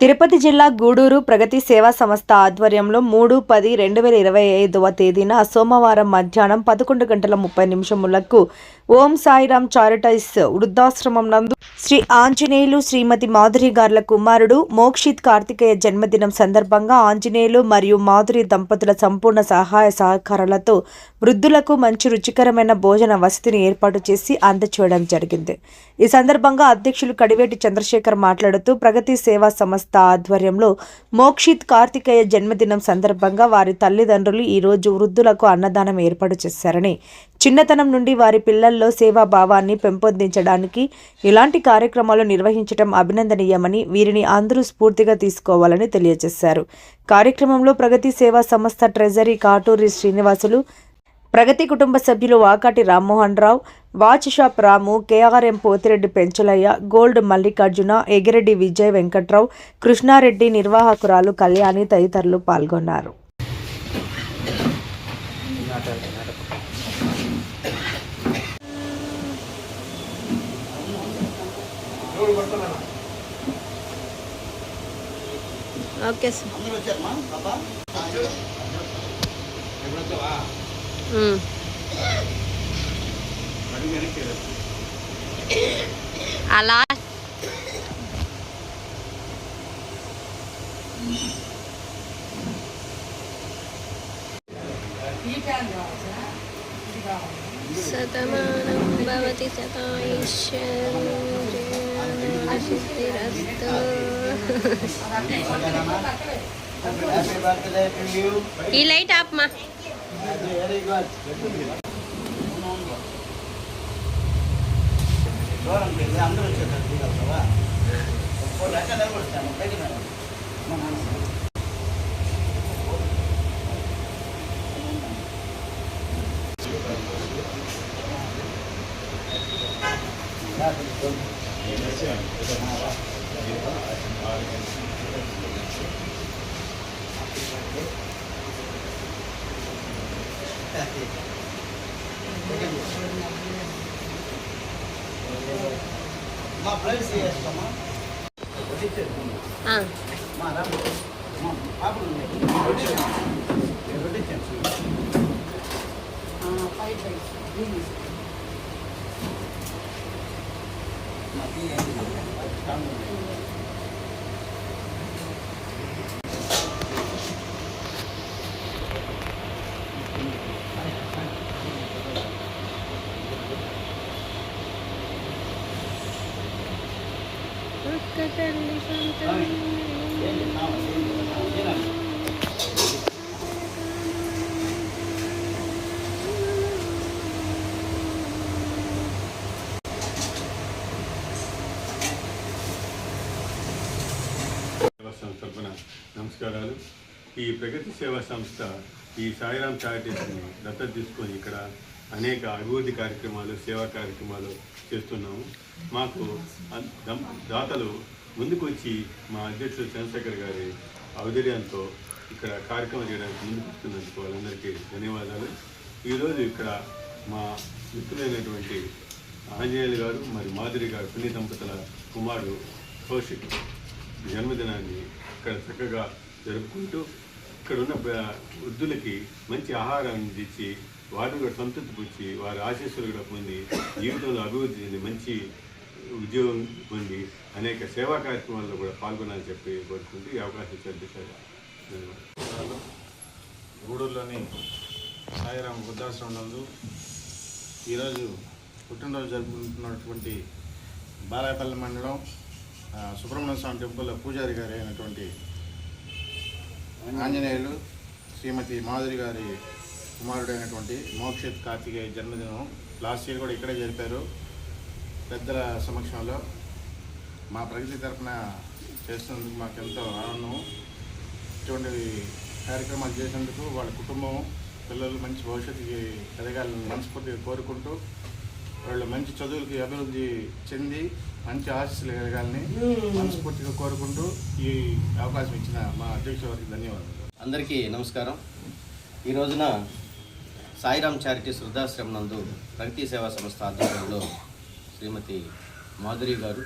తిరుపతి జిల్లా గూడూరు ప్రగతి సేవా సంస్థ ఆధ్వర్యంలో మూడు పది రెండు వేల ఇరవై ఐదవ తేదీన సోమవారం మధ్యాహ్నం పదకొండు గంటల ముప్పై నిమిషములకు ఓం సాయిరామ్ చారిటైస్ వృద్ధాశ్రమం నందు శ్రీ ఆంజనేయులు శ్రీమతి మాధురి గార్ల కుమారుడు మోక్షిత్ కార్తికేయ జన్మదినం సందర్భంగా ఆంజనేయులు మరియు మాధురి దంపతుల సంపూర్ణ సహాయ సహకారాలతో వృద్ధులకు మంచి రుచికరమైన భోజన వసతిని ఏర్పాటు చేసి అందచేయడం జరిగింది. ఈ సందర్భంగా అధ్యక్షులు కడివేటి చంద్రశేఖర్ మాట్లాడుతూ ప్రగతి సేవా సంస్థ ఆధ్వర్యంలో మోక్షిత్ కార్తికేయ జన్మదినం సందర్భంగా వారి తల్లిదండ్రులు ఈ రోజు వృద్ధులకు అన్నదానం ఏర్పాటు చేశారని చిన్నతనం నుండి వారి పిల్లల్లో సేవా భావాన్ని పెంపొందించడానికి ఇలాంటి కార్యక్రమాలు నిర్వహించడం అభినందనీయమని వీరిని అందరూ స్ఫూర్తిగా తీసుకోవాలని తెలియజేశారు. కార్యక్రమంలో ప్రగతి సేవా సంస్థ ట్రెజరీ కాటూరి శ్రీనివాసులు ప్రగతి కుటుంబ సభ్యులు Vakati Rammohan Rao watch shop Ramu KRM Pothireddy Penchalaiah gold Mallikarjuna Egireddy Vijay Venkatrao Krishnareddy నిర్వాహకురాలు Kalyani తదితరులు పాల్గొన్నారు. Okay sir. అలా శతమానం భవతి శతాయుష్యరస్తు Happy birthday to you. ఈ లైట్ ఆపమా Very good. మా నాన్న మా ప్లేస్ చేస్తామా ఆ, మా రాము మా పాపలు ఉన్నాయి రొట్టెలు. రొట్టెలు. మా Kita lihat sampai. సంస్థ తరఫున నమస్కారాలు. ఈ ప్రగతి సేవా సంస్థ ఈ సాయిరాం చారిటీస్ని దత్తత తీసుకొని ఇక్కడ అనేక అభివృద్ధి కార్యక్రమాలు సేవా కార్యక్రమాలు చేస్తున్నాము. మాకు దాతలు ముందుకొచ్చి మా అధ్యక్షుడు చంద్రశేఖర్ గారి ఔదర్యంతో ఇక్కడ కార్యక్రమం చేయడానికి ముందుకు వస్తున్నందుకు వాళ్ళందరికీ ధన్యవాదాలు. ఈరోజు ఇక్కడ మా మిత్రులైనటువంటి ఆంజనేయులు గారు మరి మాధురి గారు పుణ్య దంపతుల కుమారుడు కౌశిక్ జన్మదినాన్ని ఇక్కడ చక్కగా జరుపుకుంటూ ఇక్కడ ఉన్న వృద్ధులకి మంచి ఆహారాన్ని అందించి వారిని కూడా సంతృప్తి పుచ్చి వారి ఆశీస్సులు కూడా పొంది జీవితంలో అభివృద్ధి చెంది మంచి ఉద్యోగం పొంది అనేక సేవా కార్యక్రమాల్లో కూడా పాల్గొనాలని చెప్పి కోరుకుంటూ ఈ అవకాశం ఇచ్చారు గూడూరులోని సాయిరాం వృద్ధాశ్రమం నందు ఈరోజు పుట్టినరోజు జరుపుకుంటున్నటువంటి బాలాయపల్లి మండలం సుబ్రహ్మణ్య స్వామి టెంపుల్లో పూజారి గారి అయినటువంటి ఆంజనేయులు శ్రీమతి మాధురి గారి కుమారుడైనటువంటి మోక్షిత్ కార్తికేయ జన్మదినం లాస్ట్ ఇయర్ కూడా ఇక్కడే జరిపారు. పెద్దల సమక్షంలో మా ప్రగతి తరఫున చేస్తున్నందుకు మాకు ఎంతో ఆనందం. ఇటువంటి కార్యక్రమాలు చేసినందుకు వాళ్ళ కుటుంబం పిల్లలు మంచి భవిష్యత్తుకి ఎదగాలని మనస్ఫూర్తిగా కోరుకుంటూ వాళ్ళు మంచి చదువులకి అభివృద్ధి చెంది మంచి ఆశీస్సులు ఎదగాలని మనస్ఫూర్తిగా కోరుకుంటూ ఈ అవకాశం ఇచ్చిన మా అధ్యక్షుల వారికి ధన్యవాదాలు. అందరికీ నమస్కారం. ఈ రోజున సాయిరామ్ చారిటీస్ వృద్ధాశ్రమం నందు ప్రగతి సేవా సంస్థ ఆధ్వర్యంలో శ్రీమతి మాధురి గారు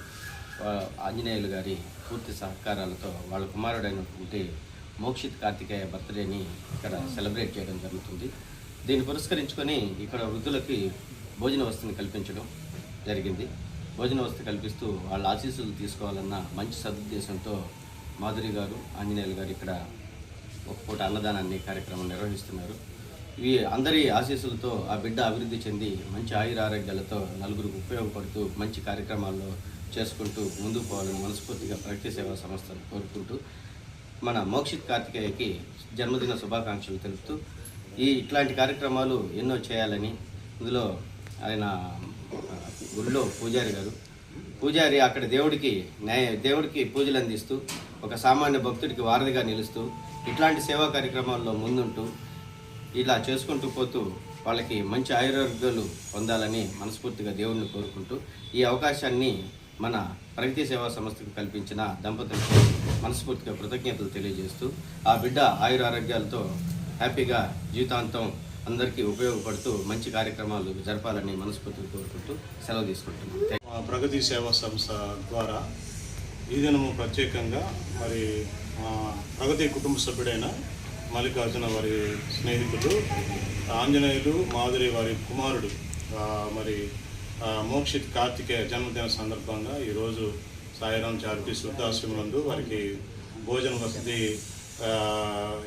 ఆంజనేయులు గారి పూర్తి సహకారాలతో వాళ్ళ కుమారుడైనటువంటి మోక్షిత్ కార్తికేయ బర్త్డేని ఇక్కడ సెలబ్రేట్ చేయడం జరుగుతుంది. దీన్ని పురస్కరించుకొని ఇక్కడ వృద్ధులకి భోజన వసతిని కల్పించడం జరిగింది. భోజన వసతి కల్పిస్తూ వాళ్ళ ఆశీస్సులు తీసుకోవాలన్న మంచి సదుద్దేశంతో మాధురి గారు ఆంజనేయులు గారు ఇక్కడ ఒక పూట అన్నదానాన్ని కార్యక్రమం నిర్వహిస్తున్నారు. ఇవి అందరి ఆశీస్సులతో ఆ బిడ్డ అభివృద్ధి చెంది మంచి ఆయుర ఆరోగ్యాలతో నలుగురికి ఉపయోగపడుతూ మంచి కార్యక్రమాల్లో చేసుకుంటూ ముందుకు పోవాలని మనస్ఫూర్తిగా ప్రగతి సేవా సంస్థను కోరుకుంటూ మన మోక్షిత్ కార్తికేయకి జన్మదిన శుభాకాంక్షలు తెలుపుతూ ఈ ఇట్లాంటి కార్యక్రమాలు ఎన్నో చేయాలని ఇందులో ఆయన గుడిలో పూజారి గారు. పూజారి అక్కడ దేవుడికి న్యాయ దేవుడికి పూజలు అందిస్తూ ఒక సామాన్య భక్తుడికి వారధిగా నిలుస్తూ ఇట్లాంటి సేవా కార్యక్రమాల్లో ముందుంటూ ఇలా చేసుకుంటూ పోతూ వాళ్ళకి మంచి ఆయుర్వేదాలు పొందాలని మనస్ఫూర్తిగా దేవుణ్ణి కోరుకుంటూ ఈ అవకాశాన్ని మన ప్రగతి సేవా సంస్థకు కల్పించిన దంపతులకు మనస్ఫూర్తిగా కృతజ్ఞతలు తెలియజేస్తూ ఆ బిడ్డ ఆయురారోగ్యాలతో హ్యాపీగా జీవితాంతం అందరికీ ఉపయోగపడుతూ మంచి కార్యక్రమాలు జరపాలని మనస్ఫూర్తిగా కోరుకుంటూ సెలవు తీసుకుంటున్నాం. ప్రగతి సేవా సంస్థ ద్వారా ఈ దినము ప్రత్యేకంగా మరి ప్రగతి కుటుంబ సభ్యుడైన మల్లికార్జున వారి స్నేహితుడు ఆంజనేయులు మాధురి వారి కుమారుడు మరి మోక్షిత్ కార్తికేయ జన్మదిన సందర్భంగా ఈరోజు సాయిరాం చారిటీ శుద్ధాశ్రమందు వారికి భోజన వసతి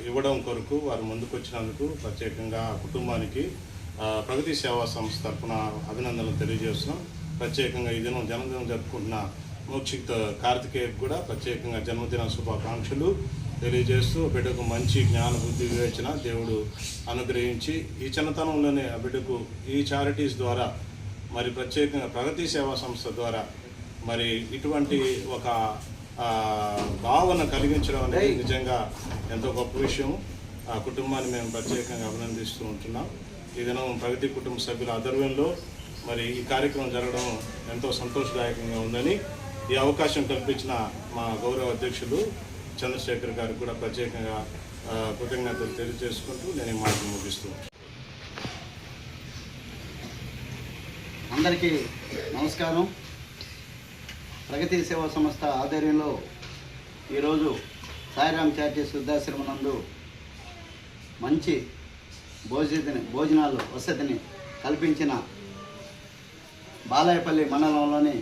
ఇవ్వడం కొరకు వారు ముందుకు వచ్చినందుకు ప్రత్యేకంగా ఆ కుటుంబానికి ప్రగతి సేవా సంస్థ తరఫున అభినందనలు తెలియజేస్తున్నాం. ప్రత్యేకంగా ఈ దినం జన్మదినం జరుపుకుంటున్న మోక్షిత్ కార్తికేయ కూడా ప్రత్యేకంగా జన్మదిన శుభాకాంక్షలు తెలియజేస్తూ ఆ బిడ్డకు మంచి జ్ఞాన బుద్ధి వివేచన దేవుడు అనుగ్రహించి ఈ చిన్నతనంలోనే ఆ బిడ్డకు ఈ చారిటీస్ ద్వారా మరి ప్రత్యేకంగా ప్రగతి సేవా సంస్థ ద్వారా మరి ఇటువంటి ఒక భావన కలిగించడం అనేది నిజంగా ఎంతో గొప్ప విషయం. ఆ కుటుంబాన్ని మేము ప్రత్యేకంగా అభినందిస్తూ ఉంటున్నాం. ఈ దినం ప్రగతి కుటుంబ సభ్యుల ఆధ్వర్యంలో మరి ఈ కార్యక్రమం జరగడం ఎంతో సంతోషదాయకంగా ఉందని ఈ అవకాశం కల్పించిన మా గౌరవ అధ్యక్షులు చంద్రశేఖర్ గారికి కూడా ప్రత్యేకంగా కృతజ్ఞతలు తెలియజేసుకుంటూ నేను ఈ మాటలు ముగిస్తూ అందరికీ నమస్కారం. ప్రగతి సేవా సంస్థ ఆధ్వర్యంలో ఈరోజు సాయిరామ్ చారిటీస్ వృద్ధాశ్రమం నందు మంచి భోజన భోజనాలు వసతిని కల్పించిన బాలాయపల్లి మండలంలోని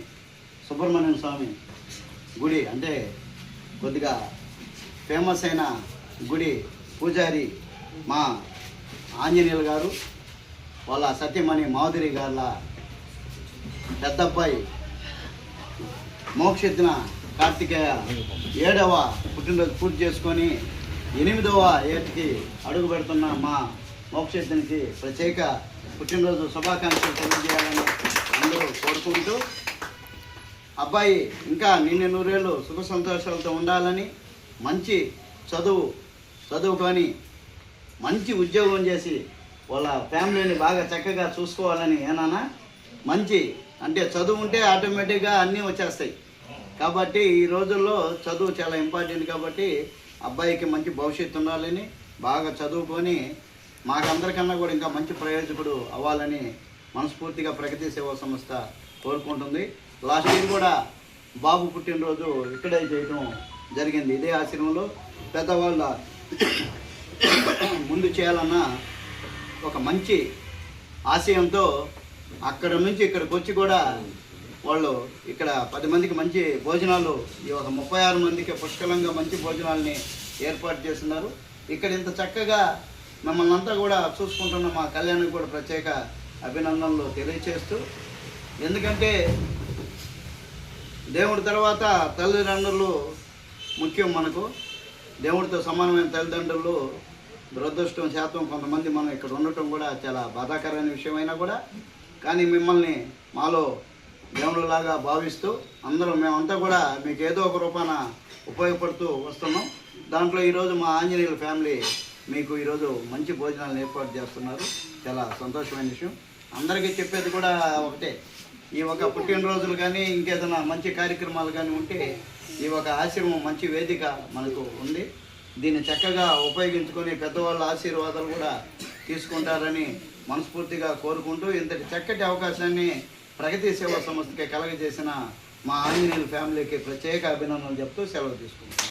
సుబ్రహ్మణ్యం స్వామి గుడి అంటే కొద్దిగా ఫేమస్ అయిన గుడి పూజారి మా ఆంజనేయులు గారు వాళ్ళ సత్యమణి మాధురి గారుల పెద్దబ్బాయి మోక్షిద్న కార్తికేయ ఏడవ పుట్టినరోజు పూర్తి చేసుకొని ఎనిమిదవ ఏటికి అడుగు పెడుతున్న మా మోక్షిద్నికి ప్రత్యేక పుట్టినరోజు శుభాకాంక్షలు తెలియజేయాలని అందరూ కోరుకుంటూ అబ్బాయి ఇంకా నిన్న నూరేళ్ళు సుఖ సంతోషాలతో ఉండాలని మంచి చదువు చదువుకొని మంచి ఉద్యోగం చేసి వాళ్ళ ఫ్యామిలీని బాగా చక్కగా చూసుకోవాలని ఏనానా? మంచి అంటే చదువు ఉంటే ఆటోమేటిక్గా అన్నీ వచ్చేస్తాయి. కాబట్టి ఈ రోజుల్లో చదువు చాలా ఇంపార్టెంట్ కాబట్టి అబ్బాయికి మంచి భవిష్యత్తు ఉండాలని బాగా చదువుకొని మాకందరికన్నా కూడా ఇంకా మంచి ప్రయోజకుడు అవ్వాలని మనస్ఫూర్తిగా ప్రగతి సేవా సంస్థ కోరుకుంటుంది. లాస్ట్ ఇయర్ కూడా బాబు పుట్టినరోజు ఇక్కడే చేయటం జరిగింది. ఇదే ఆశ్రమంలో పెద్దవాళ్ళ ముందు చేయాలన్న ఒక మంచి ఆశయంతో అక్కడ నుంచి ఇక్కడికి వచ్చి కూడా వాళ్ళు ఇక్కడ పది మందికి మంచి భోజనాలు ఈ ఒక ముప్పై ఆరు మందికి పుష్కలంగా మంచి భోజనాల్ని ఏర్పాటు చేస్తున్నారు. ఇక్కడ ఇంత చక్కగా మమ్మల్ని అంతా కూడా చూసుకుంటున్న మా కళ్యాణ్కి కూడా ప్రత్యేక అభినందనలు తెలియచేస్తూ ఎందుకంటే దేవుడి తర్వాత తల్లిదండ్రులు ముఖ్యం మనకు. దేవుడితో సమానమైన తల్లిదండ్రులు దురదృష్టం శాతం కొంతమంది మనం ఇక్కడ ఉండటం కూడా చాలా బాధాకరమైన విషయమైనా కూడా. కానీ మిమ్మల్ని మాలో దేవుళ్ళలాగా భావిస్తూ అందరూ మేమంతా కూడా మీకు ఏదో ఒక రూపాన ఉపయోగపడుతూ వస్తున్నాం. దాంట్లో ఈరోజు మా ఆంజనేయుల ఫ్యామిలీ మీకు ఈరోజు మంచి భోజనాలను ఏర్పాటు చేస్తున్నారు. చాలా సంతోషమైన విషయం. అందరికీ చెప్పేది కూడా ఒకటే. ఈ ఒక పుట్టినరోజులు కానీ ఇంకేదైనా మంచి కార్యక్రమాలు కానీ ఉంటే ఈ ఒక ఆశ్రమం మంచి వేదిక మనకు ఉంది. దీన్ని చక్కగా ఉపయోగించుకొని పెద్దవాళ్ళ ఆశీర్వాదాలు కూడా తీసుకుంటారని మనస్ఫూర్తిగా కోరుకుంటూ ఇంతటి చక్కటి అవకాశాన్ని ప్రగతి సేవా సంస్థకి కలగజేసిన మా ఆంజనేయులు ఫ్యామిలీకి ప్రత్యేక అభినందనలు చెప్తూ సెలవు తీసుకుంటాం